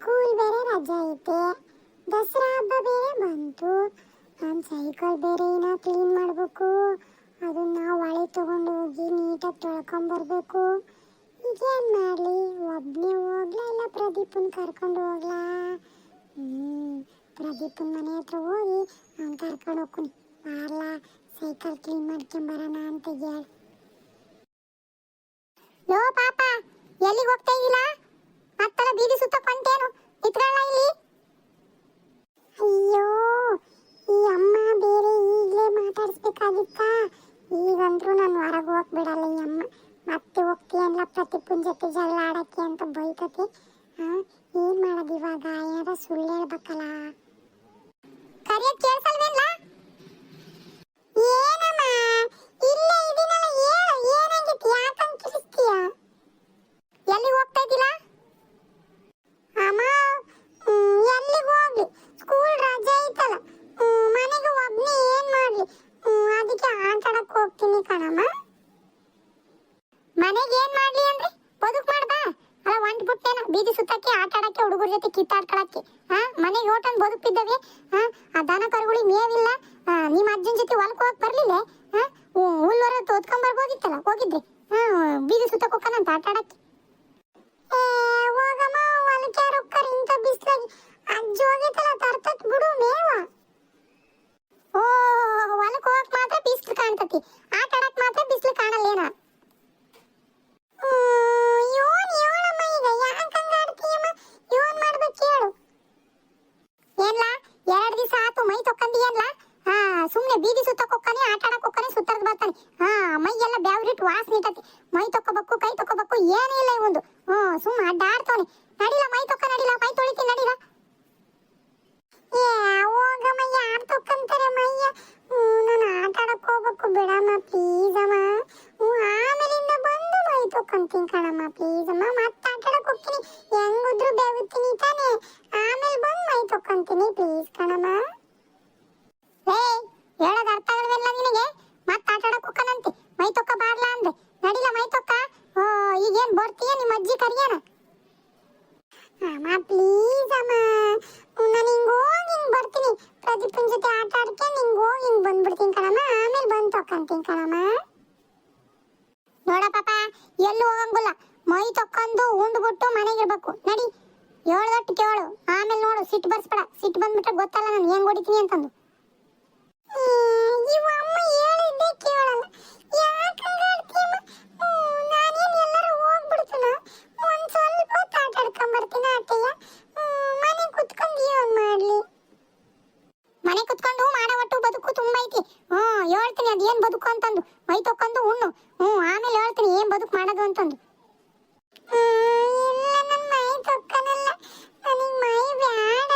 School ಬೇರೆ ರಜೆ ಐತೆ. ದಸರಾ ಹಬ್ಬ ಬೇರೆ ಬಂತು. ನಾನು ಸೈಕಲ್ ಬೇರೆ ಏನೋ ಕ್ಲೀನ್ ಮಾಡಬೇಕು. ಅದನ್ನ ಹೊಳೆ ತಗೊಂಡು ಹೋಗಿ ನೀಟಾಗಿ ತೊಳ್ಕೊಂಬರ್ಬೇಕು ಈಗೇನು ಮಾಡಲಿ? ಒಬ್ಬನೇ ಹೋಗ್ಲಾ ಇಲ್ಲ ಪ್ರದೀಪನ್ ಕರ್ಕೊಂಡು ಹೋಗ್ಲಾ? ಹ್ಞೂ ಪ್ರದೀಪನ್ ಮನೆ ಹತ್ರ ಹೋಗಿ ಅವ್ನು ಕರ್ಕೊಂಡು ಹೋಗ್ತೀನಿ. ಬಾರ್ಲಾ ಸೈಕಲ್ ಕ್ಲೀನ್ ಮಾಡ್ಕೊಂಬರೋಣ ಅಂತ ಹೇಳಿ. ಲೋ ಪಾಪ, ಎಲ್ಲಿಗೆ ಹೋಗ್ತಾ ಇದ್ದೀರಾ ಮತ್ತಲ್ಲ ಬೀದಿ ಸುತ್ತ ಕೊಂಟೇನು? ನಿತ್ಕೊಳ್ಳ ಇಲ್ಲಿ? ಅಯ್ಯೋ, ಈ ಅಮ್ಮ ಬೇರೆ ಈಗಲೇ ಮಾತಾಡಿಸ್ಬೇಕಾಗಿತ್ತಾ? ಈಗಂದ್ರೂ ನಾನು ಹೊರಗೆ ಹೋಗಕ್ ಬಿಡಲ್ಲ ಈ ಅಮ್ಮ. ಮತ್ತೆ ಹೋಗ್ತೀಯಲ್ಲ ಪ್ರತಿಪುನ್ ಜೊತೆ ಜಗಳ ಆಡಕ್ಕೆ ಅಂತ ಬೈತತಿ. ಹಾ, ಏನ್ ಮಾಡೋದು ಇವಾಗ? ಏನಾರ ಸುಳ್ಳು ಹೇಳ್ಬೇಕಲ್ಲ? ಕರೆಯ ಕೇಳ್ಸಲ್ವೇನ್ಲ ಏನಮ್ಮ ಇಲ್ಲೇ ಇದೀನಲ್ಲ ಹೇಳು ಏನಾಗಿತ್ತು ಯಾಕಂತ ಕಿರಿಸ್ತೀಯ ಎಲ್ಲಿಗೆ ಹೋಗ್ತಾ ಇದ್ದೀರಾ ಅಮ್ಮ ಹ್ಮ್, ಎಲ್ಲಿಗೆ ಹೋಗ್ಲಿ ಸ್ಕೂಲ್ ರಜೆ ಐತಲ್ಲ ಹ್ಮ್, ಮನೆಗೆ ಒಬ್ನೇ ಏನ್ ಮಾಡ್ಲಿ ಹ್ಮ್, ಅದಕ್ಕೆ ಆಟ ಆಡಕ್ ಹೋಗ್ತೀನಿ ಕಣಮ್ಮ ಮನೆಗೆ ಏನ್ ಮಾಡ್ಲಿ ಅಂದ್ರೆ ಬದುಕ್ ಮಾಡ್ಬಾ ಅಲ್ಲ ಒಂದ್ ಸುತ್ತಕ್ಕೆ ಆಟ ಆಡಕ್ಕೆ ಹುಡುಗರ ಜೊತೆ ಕಿತ್ತಾಡ್ಕೊಳಕ್ಕೆ? ಹಾ ಮನೆಗೆ ಓಟನ್ ಬದುಕ್ತಿದ್ದವೆ ಹಾ ಆ ದನ ಕರುಗಳಿಗೆ ಮೇವಿಲ್ಲ. ನಿಮ್ಮ ಅಜ್ಜನ ಜೊತೆ ಹೊಲಕ್ಕೆ ಹೋಗಕ್ ಬರ್ಲಿಲ್ಲ? ಹಾ ಹುಲ್ವರ ತೋತ್ಕೊಂಡ್ ಬರ್ಬೋದಿತ್ತಲ್ಲ? ಹೋಗಿದ್ರಿ? ಹಾ ಬೀದಿ ಸುತ್ತಕ್ಕೆ ಹೋಗ್ಕನಂತ ಆಟ ಆಡಕ್ಕೆ. ಹೋಗಮ್ಮ, ಹೊಲಕ್ಕೆ ರೊಕ್ಕರ್ ಬಿಸ್ಲಾಗಿ. ಅಜ್ಜಿ ಹೋಗೈತಲ್ಲ, ತರ್ತತ್ ಬಿಡು, ಮೇವ. ಓ ಹೊಲಕ್ಕೆ ಹೋಗಕ್ ಮಾತ್ರ ಬಿಸ್ಲು ಕಾಣ್ತತಿ ಆಟ ಆಡಕ್ ಮಾತ್ರ ಬಿಸ್ಲು ಕಾಣಲ್ಲೇನ ಯೋನ್ ಯೋಳಮ್ಮ ಈಗ ಯಾಕಂಗ ಆಡ್ತೀಯಮ್ಮ ಯೋನ್ ಮಾಡ್ಬೇಕು ಹೇಳು ಏನ್ಲ ಎರಡ್ ದಿವಸ ಆತು ಮೈ ತೊಕ್ಕಂದಿ ಏನ್ಲ ಹಾ ಸುಮ್ನೆ ಬೀದಿ ಸುತ್ತಕ್ ಹೋಗ್ತಾನೆ ಆಟ ಆಡಕ್ ಹೋಗ್ತಾನೆ ಸುತ್ತರ್ದ್ ಬರ್ತಾನೆ ಹಾ ಮೈ ಎಲ್ಲ ಬ್ಯಾವ್ರಿಟ್ ವಾಸನೆ ಇಟ್ಟತಿ ಮೈ ತೊಕ್ಕೋಬೇಕು ಕೈ ತೊಕ್ಕೋಬೇಕು ಏನಿಲ್ಲ ಇವಂದು ಹ್ಮ್ ಸುಮ್ಮ ಅಡ್ಡಾಡ್ತಾನೆ ನಡಿಲ ಮೈ ತೊಕ್ಕ ನಡಿಲ ಮೈ ತೊಳಿತೀನಿ ನಡಿಲ ಏ ಹೋಗಮ್ಮ ಯಾರು ತೊಕ್ಕಂತಾರೆ ಮೈಯ ನಾನು ಆಟ ಆಡಕ್ ಹೋಗ್ಬೇಕು ಬಿಡಮ್ಮ ಪ್ಲೀಸ್ ಅಮ್ಮ ಹ್ಮ್, ಆಮೇಲಿಂದ ಬಂದು ಮೈ ತೊಕ್ಕಂತೀನಿ ಕಣಮ್ಮ ಪ್ಲೀಸ್ ಅಮ್ಮ ಮತ್ತೆ ಆಟಾಡಕ್ ಹೋಗ್ತೀನಿ ಹೆಂಗುದ್ರು ಬೇಗುತ್ತೀನಿ ತಾನೆ. ಆಮೇಲೆ ಬಂದು ಮೈ ತೊಕ್ಕಂತೀನಿ ಪ್ಲೀಸ್ ಕಣಮ್ಮ ಏ ಹೇಳೋದು ಅರ್ಥ ಆಗಲ್ವಲ್ಲ ನಿನಗೆ ಮತ್ತೆ ಆಟ ಆಡಕ್ ಹೋಗ್ಕನಂತೆ ಮೈ ತೊಕ್ಕ ಬಾರ್ಲ ಅಂದೆ ನಡಿಲ ಮೈ ತೊಕ್ಕ ಓ ಈಗೇನ್ ಬರ್ತೀಯ ನಿಮ್ಮ ಅಜ್ಜಿ ಕರಿಯನ ಅಮ್ಮ ಪ್ಲೀಸ್ ಅಮ್ಮ ನಾನು ಹಿಂಗ್ ಹೋಗಿ ಹಿಂಗ್ ಬರ್ತೀನಿ ಪ್ರದೀಪನ್ ಜೊತೆ ಆಟ ಆಡ್ಕೊಂಡು ಹಿಂಗ್ ಹೋಗಿ ಹಿಂಗ್ ಬಂದ್ಬಿಡ್ತೀನಿ ಕಣಮ್ಮ ಆಮೇಲೆ ಬಂದು ತೊಕ್ಕಂತೀನಿ ಕಣಮ್ಮ ನೋಡ ಪಾಪ ಎಲ್ಲೂ ಮೈ ತೊಕ್ಕೊಂಡು ಉಂಡ್ಬಿಟ್ಟು ಮನೆಗೆ ಇರ್ಬೇಕು ನಡಿ. ಏಳ್ದಟ್ಟು ಕೇಳು ಆಮೇಲೆ ನೋಡು ಸಿಟ್ಟು ಬರ್ಸ್ಬೇಡ. ಸಿಟ್ಟು ಬಂದ್ಬಿಟ್ರೆ ಗೊತ್ತಲ್ಲ ನಾನು ಹೆಂಗ್ ಹೊಡಿತೀನಿ ಅಂತಂದು ಇವ ಅಮ್ಮ ಹೇಳಿದ್ದೆ ಕೇಳಲ್ಲ ಯಾಕಂಗ ಆಡ್ತೀಯಮ್ಮ ನಾನೇನು ಎಲ್ಲರೂ ಹೋಗ್ಬಿಡ್ತೀನ ಒಂದ್ ಸ್ವಲ್ಪ ಹೊತ್ತು ಆಟ ಆಡ್ಕೊಂಡ್ ಬರ್ತೀನಿ ಆಟಯ್ಯ ಮನೆ ಕುತ್ಕೊಂಡು ಏನ್ ಮಾಡ್ಲಿ ಮನೆ ಕುತ್ಕೊಂಡು ಮಾಡೋ ಒಟ್ಟು ಬದುಕು ತುಂಬಾ ಐತಿ ಹ್ಮ್ ಹೇಳ್ತೀನಿ ಅದ್ ಏನ್ ಬದುಕು ಅಂತಂದು ಮೈ ತೊಕೊಂಡು ಉಣ್ಣು ಹ್ಮ್ ಆಮೇಲೆ ಹೇಳ್ತೀನಿ ಏನ್ ಬದುಕು ಮಾಡೋದು ಅಂತಂದು ಇಲ್ಲ ನನ್ ಮೈ ತೊಕ್ಕನಲ್ಲ ನನಗ್ ಮೈ ಬ್ಯಾಡ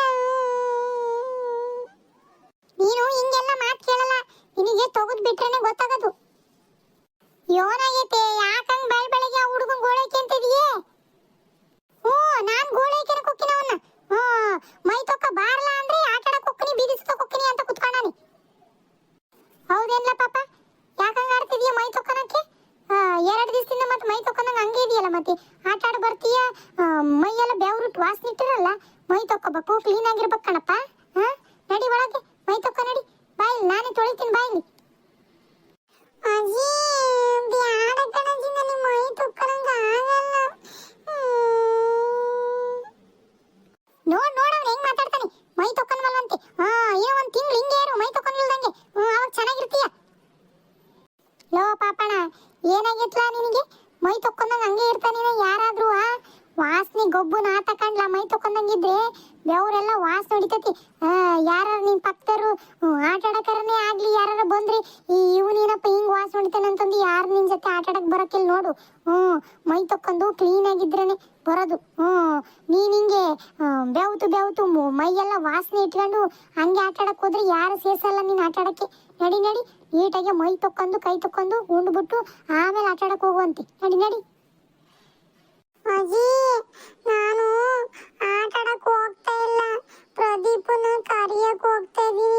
ನೀನು ಹಿಂಗೆಲ್ಲ ಮಾತ್ ಕೇಳಲ್ಲ ನಿನಗೆ ತೆಗೆದು ಬಿಟ್ರೇನೆ ಗೊತ್ತಾಗೋದು ಯೋನಾಗೈತೆ ಯಾಕಂಗ್ ಬೆಳ್ ಬೆಳಗ್ಗೆ ಆ ಹುಡುಗನ್ ಗೋಳೈಕೆ ಅಂತಿದೀಯೇ ಹ್ಞೂ ನಾನ್ ಗೋಳೈಕೆನ ಕೊಕ್ಕಿನ ಅವನ್ನ ಹ್ಞೂ ಮೈ ತೊಕ್ಕ ಬಾರ್ಲ ಅಂದ್ರೆ ಆಟ ಆಡಕ್ ಹೋಗ್ತೀನಿ ಬೀದಿ ಸುತ್ತ ಹೋಗ್ತೀನಿ ಅಂತ ಕುತ್ಕೊಂಡಾನಿ ಹೌದೇನ್ಲ ಪಾಪ ಯಾಕಂಗ ಆಡ್ತಿದೀಯ ಮೈ ತೊಕ್ಕನಕ್ಕೆ ಎರಡು ದಿವಸದಿಂದ ಮತ್ತೆ ಮೈ ತೊಕ್ಕನಂಗ ಹಂಗೆ ಇದೆಯಲ್ಲ ಮತ್ತೆ ಆಟ ಆಡ ಬರ್ತೀಯ ಆ, ಮೈ ಬೆವರುಟ್ಟು ವಾಸನೆ ಇಟ್ಟಿರಲ್ಲ ಮೈ ತೊಕ್ಕೋಬೇಕು ಕ್ಲೀನ್ ಆಗಿರ್ಬೇಕು ಕಣಪ್ಪ. ಹಾ? ನಡಿ ಒಳಗೆ ಮೈ ತೊಕ್ಕ ನಡಿ. ಬಾಯಿ ನಾನೇ ತೊಳಿತೀನಿ ಬಾಯಿಲಿ. ನೋಡ್ ನೋಡ್ ಅವ್ನು ಹೆಂಗ್ ಮಾತಾಡ್ತಾನೆ. ಮೈ ಹಾ ಏನೋ ಒಂದ್ ತಿಂಗಳು ಹಿಂಗೆ ಇರು ಮೈ ತೊಕ್ಕನ್ವಿಲ್ದಂಗೆ. ಅವಾಗ ಚೆನ್ನಾಗಿರ್ತೀಯ. ಲೋ ಪಾಪಣ ಏನಾಗಿತ್ಲಾ ನಿನಗೆ? ಮೈ ತೊಕ್ಕೊಂಡಂಗೆ ಹಂಗೆ ಇರ್ತಾನೆ ಯಾರಾದ್ರೂ ಆ? ವಾಸನೆ ಗೊಬ್ಬು ನಾ ತಕೊಂಡ್ಲ ಮೈ ತಕೊಂಡಂಗಿದ್ರೆ ಬೆವರೆಲ್ಲ ವಾಸನೆ ಹೊಡಿತೈತಿ ಯಾರ ನಿನ್ ಪಕ್ಕದವರು ಆಟ ಆಡಕರನೇ ಆಗ್ಲಿ ಯಾರ ಬಂದ್ರಿ ಈ ಇವನೇನಪ್ಪ ಹಿಂಗ್ ವಾಸನೆ ಹೊಡಿತಾನೆ ಅಂತಂದು ಯಾರು ನಿನ್ ಜೊತೆ ಆಟ ಆಡಕ್ ಬರಕಿಲ್ಲ ನೋಡು. ಹ್ಮ್ ಮೈ ತೊಕ್ಕೊಂಡು ಕ್ಲೀನ್ ಆಗಿದ್ರೇನೆ ಬರೋದು. ಹ್ಮ್ ನೀನ್ ಹಿಂಗೆ ಬೆವತು ಬೆವತು ಮೈಯೆಲ್ಲ ವಾಸನೆ ಇಟ್ಕೊಂಡು ಹಂಗೆ ಆಟ ಆಡಕ್ ಹೋದ್ರೆ ಯಾರು ಸೇರ್ಸಲ್ಲ ನೀನ್ ಆಟ ಆಡಕ್ಕೆ ನಡಿ ನಡಿ, ನೀಟಾಗಿ ಮೈ ತೊಕ್ಕೊಂಡು, ಕೈ ತೊಕ್ಕೊಂಡು ಉಂಡ್ಬಿಟ್ಟು ಆಮೇಲೆ ಆಟ ಆಡಕ್ ಹೋಗುವಂತೆ. ನಡಿ ನಡಿ. ಅಜ್ಜಿ ನಾನು ಆಟ ಆಡಕ್ ಹೋಗ್ತಾ ಇಲ್ಲ. ಪ್ರದೀಪನ ಕರಿಯಕ್ ಹೋಗ್ತಾ ಇದೀನಿ.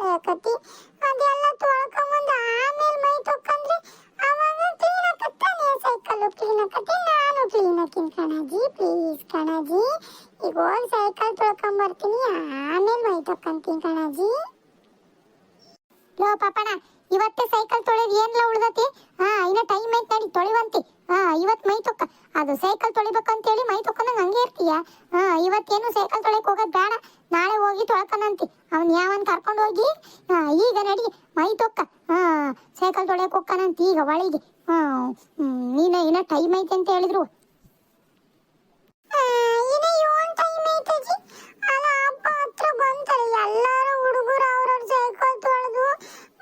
ಬಟ್ಟೆ ಆಕತಿ ಅದೆಲ್ಲ ತೊಳ್ಕೊಂಬಂದು ಆಮೇಲೆ ಮೈ ತೊಕ್ಕಂದ್ರೆ ಅವಾಗ ಕ್ಲೀನ್ ಆಕತ್ತಾನೆ ಸೈಕಲ್ ಕ್ಲೀನ್ ಆಕತ್ತೆ ನಾನು ಕ್ಲೀನ್ ಕಣಜಿ ಪ್ಲೀಸ್ ಕಣಜಿ. ಈಗ ಹೋಗಿ ಸೈಕಲ್ ತೊಳ್ಕೊಂಬರ್ತೀನಿ, ಆಮೇಲೆ ಮೈ ತೊಕ್ಕಂತೀನಿ ಕಣಜಿ. ಲೋ ಪಾಪಣ ಇವತ್ತೇ ಸೈಕಲ್ ತೊಳೆದ್ ಏನ್ಲ ಉಳ್ದತಿ? ಹಾ, ಇನ್ನ ಟೈಮ್ ಐತ್ ನಡಿ, ತೊಳಿವಂತಿ. ಹಾ, ಇವತ್ ಮೈ ತೊಕ್ಕ ಅದು ಸೈಕಲ್ ತೊಳಿಬೇಕಂತೇಳಿ ಮೈ ತೊಕೊಂಡಂಗೆ ಹಂಗೆ ಇರ್ತೀಯ? ಹಾ, ಇವತ್ತೇನು ಸೈಕಲ್ ತೊಳೆಕ್ ಹೋಗೋದ್ ಬೇಡ, ನಾಳೆ ಹೋಗಿ ತೊಳ್ಕನಂತಿ. ಅವ್ನ್ ಯಾವನ್ ಕರ್ಕೊಂಡು ಹೋಗಿ? ಈಗ ನಡಿ. ಮೈ ತೊಕ್ಕ. ಹಾ, ಸೈಕಲ್ ತೊಳೆಯಕ್ ಹೋಗ್ಕನಂತ ಈಗ ಒಳಗೆ. ಹಾ ನೀನ ಇನ್ನ ಟೈಮ್ ಐತೆ ಅಂತ ಹೇಳಿದ್ರು. ಎಲ್ಲಾರು ಹುಡುಗರು ಅವ್ರವ್ರ ಸೈಕಲ್ ತೊಳೆದು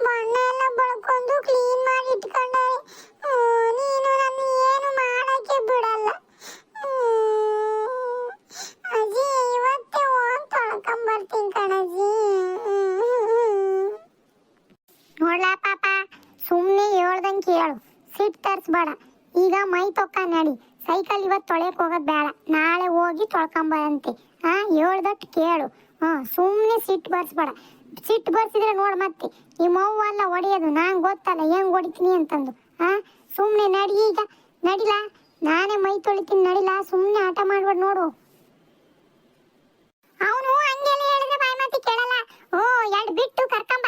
ಬಣ್ಣ ಎಲ್ಲ ಬಳ್ಕೊಂಡು ಕ್ಲೀನ್ ಮಾಡಿ ಇಟ್ಕೊಂಡಾರೆ ಹ್ಮ್, ನೀನು ನನ್ನ ಏನು ಮಾಡಕ್ಕೆ ಬಿಡಲ್ಲ ಹ್ಮ್, ಅಜ್ಜಿ ಇವತ್ತೇ ಹೋಗಿ ತೊಳ್ಕೊಂಬರ್ತೀನಿ ಕಣಜ್ಜಿ ನೋಡ್ಲಾ ಪಾಪ ಸುಮ್ಮನೆ ಹೇಳ್ದಂಗೆ ಕೇಳು. ಸಿಟ್ ತರಿಸ್ಬೇಡ. ಈಗ ಮೈ ತೊಕ್ಕ ನಡಿ. ಸೈಕಲ್ ಇವತ್ತು ತೊಳೆಯಕ್ಕೆ ಹೋಗೋದು ಬೇಡ. ನಾಳೆ ಹೋಗಿ ತೊಳ್ಕೊಂಬಂತೆ ಹಾಂ ಹೇಳ್ದಟ್ ಕೇಳು. ಹಾಂ ಸುಮ್ಮನೆ ಸಿಟ್ಟು ಬರ್ಸ್ಬೇಡ. ಸಿಟ್ಟು ಬರ್ಸಿದ್ರೆ ನೋಡು ಮತ್ತೆ. ಈ ಮೌವ ಅಲ್ಲ ಹೊಡೆಯೋದು. ನಾನು ಗೊತ್ತಲ್ಲ, ಹೆಂಗ್ ಹೊಡಿತೀನಿ ಅಂತಂದು. ಹಾಂ ಸುಮ್ಮನೆ ನಡಿ ಈಗ. ನಡಿಲ? ನಾನೇ ಮೈ ತೊಳಿತೀನಿ, ನಡಿಲ? ಸುಮ್ಮನೆ ಆಟ ಮಾಡ್ಬೇಡ ನೋಡು. ಅವನು ಹಂಗೆಲ್ಲ ಹೇಳಿದ್ರೆ ಬಾಯಿ ಮಾತಿ ಕೇಳಲ್ಲ. ಓ ಎರಡು ಬಿಟ್ಟು ಕರ್ಕೊಂಬ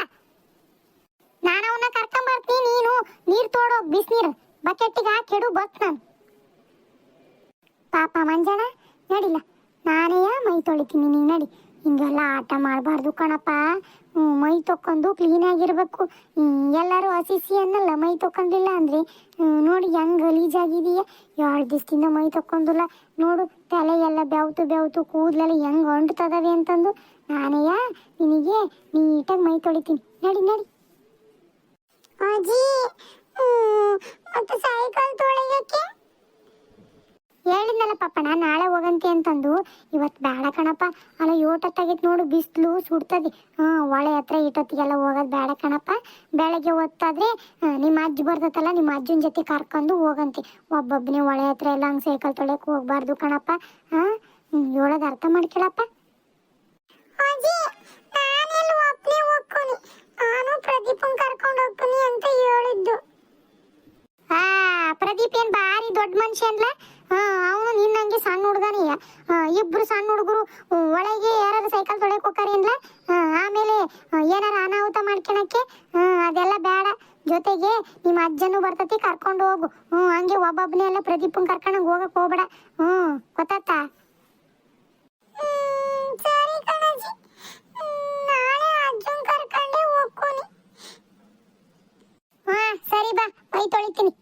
ನಾನು ಅವನ್ನ ಕರ್ಕೊಂಬರ್ತೀನಿ ನೀನು ನೀರ್ ತೋಡು ಬಿಸಿನೀರು ಬಕೆಟ್ಟಿಗೆ ಹಾಕಿಡು ಬಕ್ ನಾನು. ಪಾಪ ಮಂಜಣ್ಣ, ನಡಿಲ್ಲ. ನಾನೇ ಮೈ ತೊಳಿತೀನಿ, ನೀನು ನಡಿ. ಹಿಂಗೆಲ್ಲ ಆಟ ಮಾಡಬಾರ್ದು ಕಣಪ್ಪ. ಮೈ ತೊಕ್ಕೊಂಡು ಕ್ಲೀನ್ ಆಗಿರ್ಬೇಕು. ಎಲ್ಲರೂ ಹಸಿಸಿ ಅನ್ನಲ್ಲ ಮೈ ತೊಕೊಂಡಿಲ್ಲ ಅಂದ್ರೆ ನೋಡಿ ಹೆಂಗ್ ಗಲೀಜಾಗಿದೀಯ. ಎರಡು ದಿವಸದಿಂದ ಮೈ ತೊಕ್ಕೊಂಡಿಲ್ಲ? ನೋಡು ತಲೆ ಎಲ್ಲ ಬೆವ್ತು ಬೆವ್ತು ಕೂದಲೆಲ್ಲ ಹೆಂಗ್ ಅಂಟ್ತದವೆ ಅಂತಂದು. ನಾನೇಯ, ನಿನಗೆ ನೀಟಾಗಿ ಮೈ ತೊಳಿತೀನಿ. ನಡಿ ನಡಿ. ಅಜ್ಜಿ ಮತ್ತೆ ಸೈಕಲ್ ತೊಳೆಯಕ್ಕೆ ಹೇಳಿದ್ನಲ್ಲ ನಾಳೆ ಹೋಗಂತಿ ಅಂತಂದು. ಇವತ್ತು ಬೇಡ ಕಣಪ್ಪ. ಅಲ್ಲ ಏಟತ್ತಾಗಿತ್ತು ನೋಡು, ಬಿಸಿಲು ಸುಡ್ತದೆ. ಹಾಂ, ಹೊಳೆ ಹತ್ರ ಇಟ್ಟೊತ್ತಿಗೆಲ್ಲ ಹೋಗೋದು ಬೇಡ ಕಣಪ್ಪ. ಬೆಳಗ್ಗೆ ಹೊತ್ತಾದ್ರೆ ನಿಮ್ಮ ಅಜ್ಜಿ ಬರ್ತೈತಲ್ಲ, ನಿಮ್ಮ ಅಜ್ಜನ ಜೊತೆ ಕರ್ಕೊಂಡು ಹೋಗಂತೆ. ಒಬ್ಬೊಬ್ಬನೇ ಹೊಳೆ ಹತ್ರ ಎಲ್ಲ ಹಂಗೆ ಸೈಕಲ್ ತೊಳೆಯಕ್ಕೆ ಹೋಗ್ಬಾರ್ದು ಕಣಪ್ಪ. ಹಾಂ ಹೇಳೋದು ಅರ್ಥ ಮಾಡ್ಕೊಳಪ್ಪ. ಪ್ರದೀಪನ್ ಕರ್ಕೊಂಡು ಹೋಗ್ತೀನಿ ಅಂತ ಹೇಳಿದ್ದು. ಆ, ಪ್ರದೀಪ್ ಏನ್ ಬಾರಿ ದೊಡ್ಡ ಮನುಷ್ಯ ಅಲ್ಲ ಅವನು ನಿನ್ನಂಗೆ ಸಣ್ಣ ಹುಡುಗನೇ. ಇಬ್ರು ಸಣ್ಣ ಹುಡುಗರು ಒಳಗೆ ಯಾರು ಸೈಕಲ್ ತೊಳೆಯಕ್ ಹೋಗ್ತಾರೆ ಅನ್ಲ? ಆಮೇಲೆ ಏನಾರ ಅನಾಹುತ ಮಾಡ್ಕೊಳಕ್ಕೆ ಅದೆಲ್ಲ ಬೇಡ. ಜೊತೆಗೆ ನಿಮ್ಮ ಅಜ್ಜನು ಬರ್ತತಿ, ಕರ್ಕೊಂಡು ಹೋಗು. ಹ್ಞೂ, ಹಂಗೆ ಒಬ್ಬೊಬ್ಬನೇ ಎಲ್ಲ ಪ್ರದೀಪನ್ ಕರ್ಕೊಂಡಂಗ್ ಹೋಗಕ್ ಹೋಗ್ಬೇಡ. ಹ್ಮ್ ಗೊತ್ತಾತಾ ಸರಿ ಕಣಜಿ ನಾಳೆ ಅಜ್ಜನ್ ಕರ್ಕೊಂಡೆ ಹೋಗ್ತೀನಿ ಹಾ ಸರಿ ಬಾ ಮೈ ತೊಳಿತೀನಿ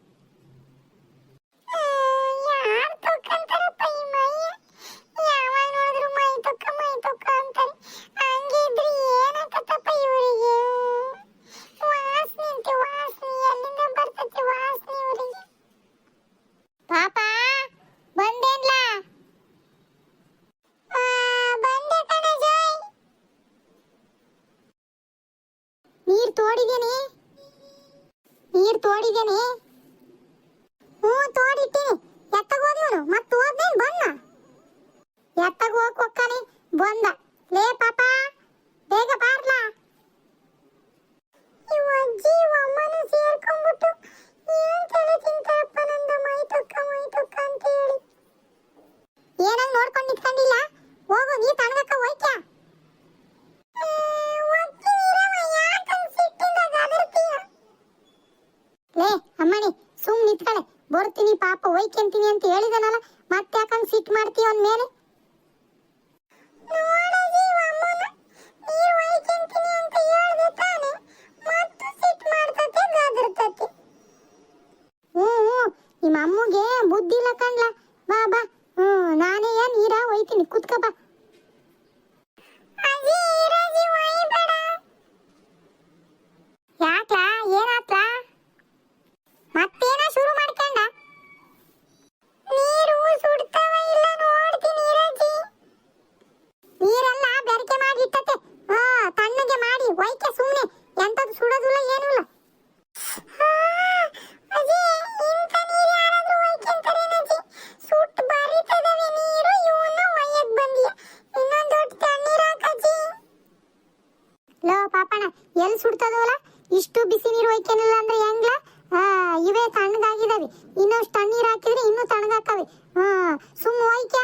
ಒಯ್ಕೆಂತೀನಿ ಅಂತ ಹೇಳಿದನಲ್ಲ ಮತ್ತೆ ಯಾಕಂಗ್ ಸಿಟ್ ಮಾಡ್ತೀಯ ಅವನ್ ಮೇಲೆ? ನಿಮ್ಮ ಅಮ್ಮಗೆ ಬುದ್ಧಿ ಇಲ್ಲ ಕಣ್ಲ. ಸುಡ್ತದವಲ್ಲ ಇಷ್ಟು ಬಿಸಿ ನೀರು ಒಯ್ಕೇನಿಲ್ಲ ಅಂದ್ರೆ ಹೆಂಗ್ಲ? ಇವೇ ತಣ್ಣಗಾಗಿದಾವೆ. ಇನ್ನಷ್ಟು ತಣ್ಣೀರ್ ಹಾಕಿದ್ರೆ ಇನ್ನೂ ತಣ್ಣಗಾಕವೆ ಸುಮ್ಮ ಒಯ್ಕೆ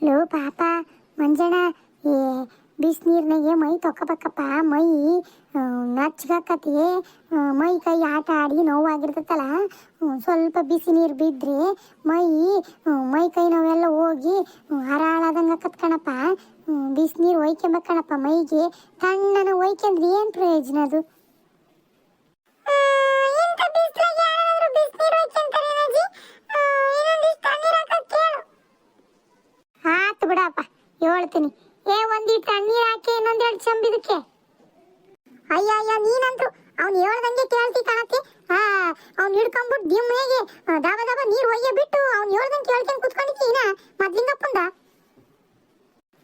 ಲೋ ಪಾಪ, ಮಂಜಣ್ಣ. ಏ ಬಿಸಿನೀರ್ನಾಗೆ ಮೈ ತೊಕ್ಕಬೇಕಪ್ಪ. ಮೈ ನಚ್ಗಾಕತಿ ಮೈ ಕೈ ಆಟ ಆಡಿ ನೋವಾಗಿರ್ತೈತಲ್ಲ? ಸ್ವಲ್ಪ ಬಿಸಿ ನೀರು ಬಿದ್ದರೆ ಮೈ ಮೈ ಕೈ ನೋವೆಲ್ಲ ಹೋಗಿ ಹರಾಳಾದಂಗೆ ಆಕತ್ ಕಣಪ್ಪ. ಬಿಸಿನೀರು ಒಯ್ಕೊಂಬೇಕಣಪ್ಪ ಮೈಗೆ. ತಣ್ಣನ ಒಯ್ಕೊಂಡ್ರೆ ಏನು ಪ್ರಯೋಜನ ಅದು? ಆತು ಬಿಡಪ್ಪ ಹೇಳ್ತೀನಿ. ಏ ಒಂದಿ ತಣ್ಣೀರ್ ಹಾಕಿ ಇನ್ನೊಂದೆರಡು ಚಂಬಿದಕ್ಕೆ. ಅಯ್ಯ ಅಯ್ಯ ನೀನಂತ್ರು. ಅವ್ನು ಹೇಳ್ದಂಗೆ ಕೇಳ್ತಿ ಕಾಣತ್ತೆ ಹಾ, ಅವ್ನು ಹಿಡ್ಕೊಂಬಿಟ್ಟು ದಿಮ್ಮೆಗೆ ದಾಬ ದಾಬ ನೀರು ಒಯ್ಯ ಬಿಟ್ಟು ಅವ್ನು ಹೇಳ್ದಂಗೆ ಕೇಳ್ಕೊಂಡು ಕುತ್ಕೊಂಡಿದ್ದಿ ಇನ್ನ, ಮೊದ್ಲಿಂಗಪ್ಪಂದ?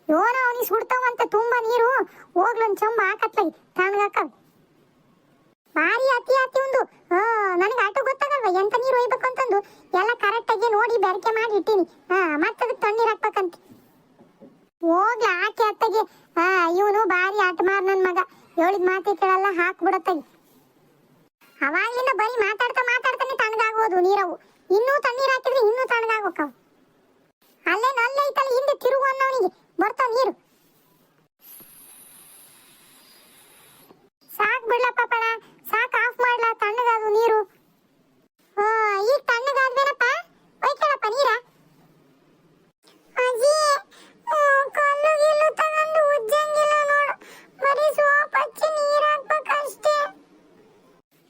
ಯೋನ, ಅವನಿಗೆ ಸುಡ್ತಾವಂತ ತುಂಬಾ ನೀರು. ಹೋಗ್ಲೊಂದ್ ಚಂಬ ಹಾಕತ್ಲಾಗಿ ತಣ್ಣಗಾಕವ್ ಭಾರಿ ಅತಿ ಅತಿ ಒಂದು ನನಗೆ ಆಟೋ ಗೊತ್ತಾಗಲ್ವಾ, ಎಂತ ನೀರು ಒಯ್ಬೇಕು ಅಂತಂದು ಎಲ್ಲ ಕರೆಕ್ಟಾಗಿ ನೋಡಿ, ಬೆರಕೆ ಮಾಡಿ ಇಟ್ಟೀನಿ. ಹಾ ಮತ್ತದಕ್ಕೆ ತಣ್ಣೀರ್ ಹಾಕ್ಬೇಕಂತ. ಹೋಗ್ಲಿ ಆಕೆ ಅತ್ತಗೆ ಹಾ ಇವನು ಬಾರಿ ಆಟ ಮಾರ್ ನನ್ ಮಗ. ಹೇಳಿದ ಮಾತಿ ಕೇಳಲ್ಲ ಹಾಕ್ಬಿಡತ್ತಾಗಿ ಅವಾಗ್ಲಿಂದ ಬರೀ ಮಾತಾಡ್ತಾ ಮಾತಾಡ್ತಾನೆ ತಣ್ಣಗಾಗೋದು ನೀರವು. ಇನ್ನೂ ತಣ್ಣೀರ್ ಹಾಕಿದ್ರೆ ಇನ್ನೂ ತಣ್ಣಗಾಗೋಕವು ಅಲ್ಲೇ ನಲ್ಲೆ ಐತಲ್ಲ, ಹಿಂದೆ ತಿರುಗು ಅನ್ನೋನಿಗೆ ಬರ್ತಾವ ನೀರು. ಸಾಕ್ ಬಿಡ್ಲ ಪಾಪಣ, ಸಾಕ್ ಆಫ್ ಮಾಡ್ಲಾ ತಣ್ಣಗಾದು ನೀರು. ಈಗ ತಣ್ಣಗಾದ್ಮೇನಪ್ಪ ಒಯ್ಕಳಪ್ಪ ನೀರ? ಕಲ್ಲು ಗಿಲ್ಲು ತಗೊಂಡು ಉಜ್ಜಂಗಿಲ್ಲ ನೋಡು. ಬರೀ ಸೋಪ್ ಹಚ್ಚಿ ನೀರ್ ಹಾಕ್ಬೇಕಷ್ಟೇ.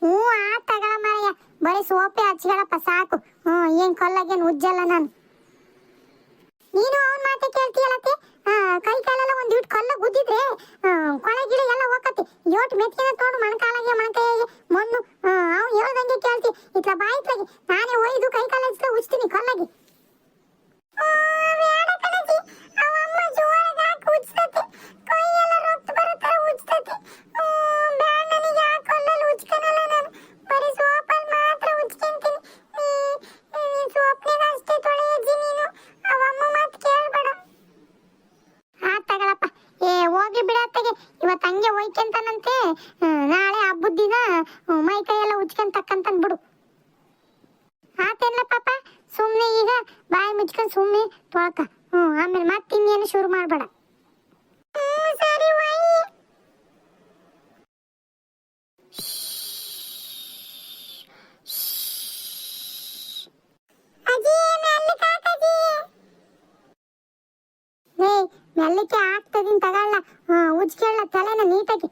ಹ್ಞೂ ಆ ತಗಳ ಮಾರಯ್ಯ ಬರೀ ಸೋಪೆ ಹಚ್ಕೊಳಪ್ಪ ಸಾಕು. ಹ್ಞೂ, ಏನ್ ಕಲ್ಲಾಗೇನು ಉಜ್ಜಲ್ಲ ನಾನು. ನೀನು ಅವನ ಮಾತೆ ಕೇಳ್ತೀಯಲ್ಲತ್ತೆ ಕೈ ಕಾಲೆಲ್ಲ ಒಂದ್ ಇಟ್ಟು ಕಲ್ಲ ಗುದ್ದಿದ್ರೆ ಕೊಳೆ ಗಿಡ ಎಲ್ಲ ಹೋಗತ್ತೆ ಯೋಟ್ ಮೆತ್ಕಿನ ತೊಗೊಂಡು ಮಣಕಾಲಾಗೆ ಮಣಕೈಯಾಗೆ ಮಣ್ಣು ಅವ್ನು ಹೇಳ್ದಂಗೆ ಕೇಳ್ತಿ. ಇತ್ಲ ಬಾಯಿತ್ಲಾಗಿ ನಾನೇ ಒಯ್ದು ಕೈ ಕಾಲ ಹಚ್ಲ ಉಜ್ತೀನಿ ಕಲ್ಲಾಗಿ ಇವತ್ತು ಹಂಗೆ ಒಯ್ಕೊಂತಾನಂತೆ ಆ, ನಾಳೆ ಹಬ್ಬದ ದಿನ ಆ, ಮೈ ಕೈ ಎಲ್ಲ ಉಜ್ಕೊಂಡ್ ತಕ್ಕಂತಾನ್ ಬಿಡು ಆತೇನ್ಲ ಪಾಪ ಸುಮ್ನೆ ಈಗ ಬಾಯಿ ಮುಚ್ಕೊಂಡ್ ಸುಮ್ನೆ ತೊಳಕ ಹ್ಮ್ ಆಮೇಲೆ ಮತ್ತೆ ಇನ್ನೇನು ಶುರು ಮಾಡ್ಬೇಡ ಸರಿ ಮೆಲ್ಲಕ್ಕೆ ಆಗ್ತದಿನ್ ತಗೊಳ್ಳ. ಉಜ್ಕೊಳ್ಳ ತಲೆನ ನೀಟಾಗಿ.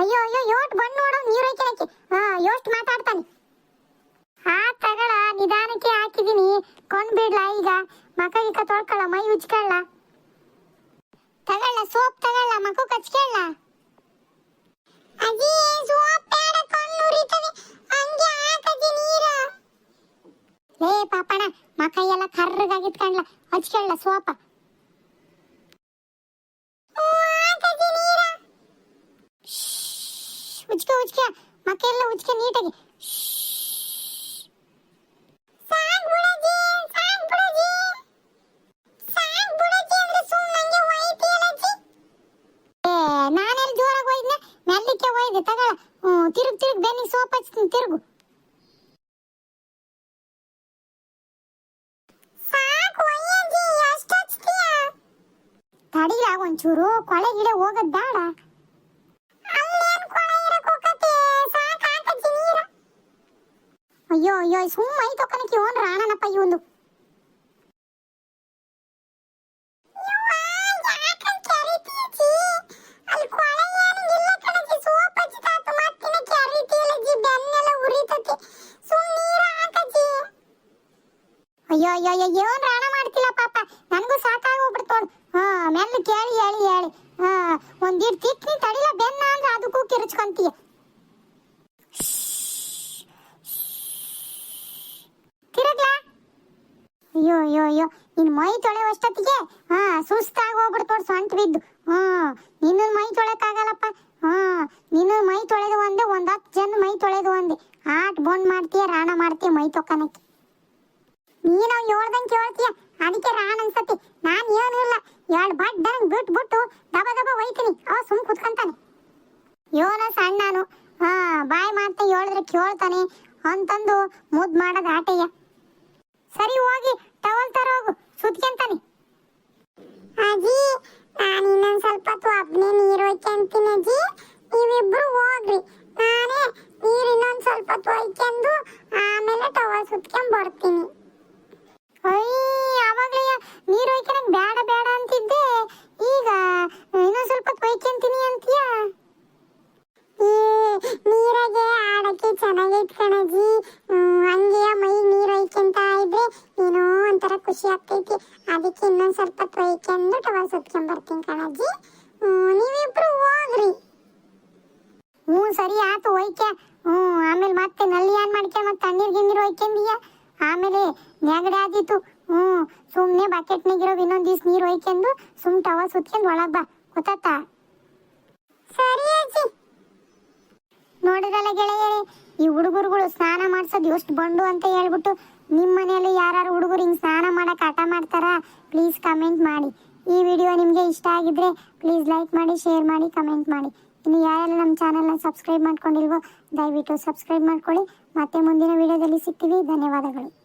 ಅಯ್ಯೋ ಅಯ್ಯೋ, ಯೋಟ್ ಬಂದ್ ನೋಡು, ನೀರು ಒಯ್ಕೊಳಕ್ಕೆ. ಹಾ ಯೋಸ್ಟ್ ಮಾತಾಡ್ತಾನೆ. ಆ ತಗಳ ನಿಧಾನಕ್ಕೆ ಹಾಕಿದೀನಿ. ಕೊಂಡ್ ಬಿಡ್ಲಾ ಈಗ. ಮಕ ಗಿಕ ತೊಳ್ಕೊಳ್ಳ ಮೈ ಉಜ್ಕೊಳ್ಳ. ತಗೊಳ್ಳ, ಸೋಪ್ ತಗೊಳ್ಳ ಮಕ ಕಚ್ಕೊಳ್ಳ ಅಜ್ಜಿ ಸೋಪ್ ಬೇಡ ಕಣ್ಣು ಉರಿತದೆ ಹಂಗೆ ಹಾಕಜ್ಜಿ ನೀರ ಲೇ ಪಾಪಣ ಮಕ ಎಲ್ಲ ಕರ್ರಗಾಗಿತ್ಕಂಡ್ಲ ಹಚ್ಕೊಳ್ಳ ಸೋಪ ಉಜ್ಕ ಉಜ್ಕ ಮಕ ಎಲ್ಲ ಉಜ್ಕ ನೀಟಾಗಿ ಸಾಕ್ ಬಿಡಜ್ಜಿ ಒಯ್ದೆ ತಿರುಗ್ ತಿರುಗ್ ಬೆನ್ನಿಗೆ ಸೋಪ್ ಹಚ್ತೀನಿ, ತಿರುಗು. ತಡಿಲ, ಒಂಚೂರು ಕೊಳೆ ಗಿಡ ಹೋಗದ್ ಬೇಡ. ಅಯ್ಯೋ ಅಯ್ಯೋ ಸುಮ್ಮ ಐ ತೊಕ್ಕನಕ್ಕೆ ಓನ್ ರಾಣನಪ್ಪ ಇವನು ಅಯ್ಯೋ ಏನ್ ರಾಣ ಮಾಡ್ತಿಲ್ಲ ಪಾಪ? ನನಗೂ ಸಾಕಾಗಿ ಹೋಗ್ಬಿಡ್ತು ನೋಡು. ಹಾ, ಮೆಲ್ಲ ಕೇಳಿ, ಹೇಳಿ ಹೇಳಿ. ಹಾ, ಒಂದಿಡ್ ತಿಕ್ ನೀ ತಡಿಲ ಬೆನ್ನ ಅಂದ್ರೆ ಅದಕ್ಕೂ ಕಿರ್ಚ್ಕೊಂತೀಯ. ತಿರುಗ್ಲಾ? ಅಯ್ಯೋ ಅಯ್ಯೋ ಅಯ್ಯೋ, ನಿನ್ ಮೈ ತೊಳೆವಷ್ಟೊತ್ತಿಗೆ ಹಾ, ಸುಸ್ತಾಗಿ ಹೋಗ್ಬಿಡ್ತು ನೋಡ್ ಸೊಂಟ ಬಿದ್ದು. ಹಾ ನಿನ್ನ ಮೈ ತೊಳೆಯಕ್ಕಾಗಲ್ಲಪ್ಪ ಹಾ ನಿನ್ನ ಮೈ ತೊಳೆದು ಒಂದೇ, ಒಂದ್ ಹತ್ತು ಜನ ಮೈ ತೊಳೆದು ಒಂದೇ. ಆಟ್ ಬಂದ್ ಮಾಡ್ತೀಯ, ರಾಣ ಮಾಡ್ತೀಯ ಮೈ ತೊಕ್ಕನಕ್ಕೆ. ನೀನು ಹೇಳ್ದಂಗೆ ಕೇಳ್ತೀಯ? ಅದಕ್ಕೆ ರಾನ್ ಅನ್ಸತಿ. ನಾನ್ ಏನೂ ಇಲ್ಲ. ಎರಡು ಬಡ್ಡ ಬಿಟ್ಟು ಬಿಟ್ಟು ದಬ ದಬ ಒಯ್ತೀನಿ. ಅವ ಸುಮ್ ಕುತ್ಕೊಂತಾನೆ. ಯೋನ ಸಣ್ಣನು. ಹಾ, ಬಾಯಿ ಮಾತ ಹೇಳಿದ್ರೆ ಕೇಳ್ತಾನೆ. ಅಂತಂದು ಮುದ್ ಮಾಡೋದು ಆಟಯ್ಯ. ಸರಿ ಹೋಗಿ ಟವಲ್ ತರ ಹೋಗು. ಸುತ್ಕೊಂತಾನೆ ಅಜ್ಜಿ ನಾನು ಇನ್ನೊಂದ್ ಸ್ವಲ್ಪ ಹೊತ್ತು ಒಬ್ನೇ ನೀರು ಹೋಯ್ಕೊಂತೀನಿ ಅಜ್ಜಿ ನೀವಿಬ್ರು ಹೋಗ್ರಿ. ನಾನೇ ನೀರು ಇನ್ನೊಂದ್ ಸ್ವಲ್ಪ ಹೊತ್ತು ಒಯ್ಕೊಂಡು ಆಮೇಲೆ ಟವಲ್ ಸುತ್ಕೊಂಡ್ ಬರ್ತೀನಿ ಅಯ್ಯ ಅವಾಗ್ಲೇ ನೀರು ಒಯ್ಕೊಳಕ್ ಬೇಡ ಬೇಡ ಅಂತಿದ್ದೆ ಈಗ ಇನ್ನೊಂದ್ ಸ್ವಲ್ಪ ಹೊತ್ತು ಒಯ್ಕೊಂತೀನಿ ಅಂತೀಯ ಈ ನೀರಾಗೆ ಆಡಕ್ಕೆ ಚೆನ್ನಾಗೈತ್ ಕಣಜಿ ಹ್ಮ್, ಹಂಗೆ ಮೈ ನೀರು ಒಯ್ಕೊಂತ ಇದ್ರೆ ಏನೋ ಒಂಥರ ಖುಷಿ ಆಗ್ತೈತಿ ಅದಕ್ಕೆ ಇನ್ನೊಂದ್ ಸ್ವಲ್ಪ ಹೊತ್ತು ಒಯ್ಕೊಂಡು ಟವಲ್ ಸುತ್ಕೊಂಡ್ ಬರ್ತೀನಿ ಕಣಜ್ಜಿ ನೀವಿಬ್ರು ಹೋಗ್ರಿ. ಹ್ಞೂ, ಸರಿ, ಆತು ಒಯ್ಕೆ ಹ್ಞೂ, ಆಮೇಲೆ ಮತ್ತೆ ನಲ್ಲಿ ಏನ್ ಮಾಡ್ಕೆ ಮತ್ತೆ ತಣ್ಣೀರ್ ಗಿಣ್ಣೀರ್ ಒಯ್ಕೊಂಡೀಯ ಆಮೇಲೆ ನೆಗಡೆ ಆದಿತ್ತು ಹ್ಞೂ ಸುಮ್ಮನೆ ಬಕೆಟ್ನಾಗಿರೋ ಇನ್ನೊಂದ್ ದಿವ್ಸ ನೀರು ಹೋಯ್ಕೆಂದು ಸುಮ್ ಟವ ಸುತ್ಕೊಂಡು ಒಳಗ್ ಬಾ. ಗೊತ್ತಾತಾ? ಸರಿ, ಅಜ್ಜಿ. ನೋಡಿರಲ್ಲ ಗೆಳೆಯರೇ, ಈ ಹುಡುಗರುಗಳು ಸ್ನಾನ ಮಾಡ್ಸೋದು ಎಷ್ಟು ಬಂಡು ಅಂತ ಹೇಳ್ಬಿಟ್ಟು ನಿಮ್ಮ ಮನೆಯಲ್ಲಿ ಯಾರು ಹುಡುಗರು ಹಿಂಗೆ ಸ್ನಾನ ಮಾಡಕ್ಕೆ ಹಠ ಮಾಡ್ತಾರಾ? ಪ್ಲೀಸ್ ಕಮೆಂಟ್ ಮಾಡಿ. ಈ ವಿಡಿಯೋ ನಿಮಗೆ ಇಷ್ಟ ಆಗಿದ್ರೆ ಪ್ಲೀಸ್ ಲೈಕ್ ಮಾಡಿ ಶೇರ್ ಮಾಡಿ ಕಮೆಂಟ್ ಮಾಡಿ. ಇನ್ನು ಯಾರೆಲ್ಲ ನಮ್ಮ ಚಾನಲ್ನ ಸಬ್ಸ್ಕ್ರೈಬ್ ಮಾಡ್ಕೊಂಡಿಲ್ವೋ, ದಯವಿಟ್ಟು ಸಬ್ಸ್ಕ್ರೈಬ್ ಮಾಡ್ಕೊಳ್ಳಿ. ಮತ್ತೆ ಮುಂದಿನ ವಿಡಿಯೋದಲ್ಲಿ ಸಿಗ್ತೀವಿ. ಧನ್ಯವಾದಗಳು.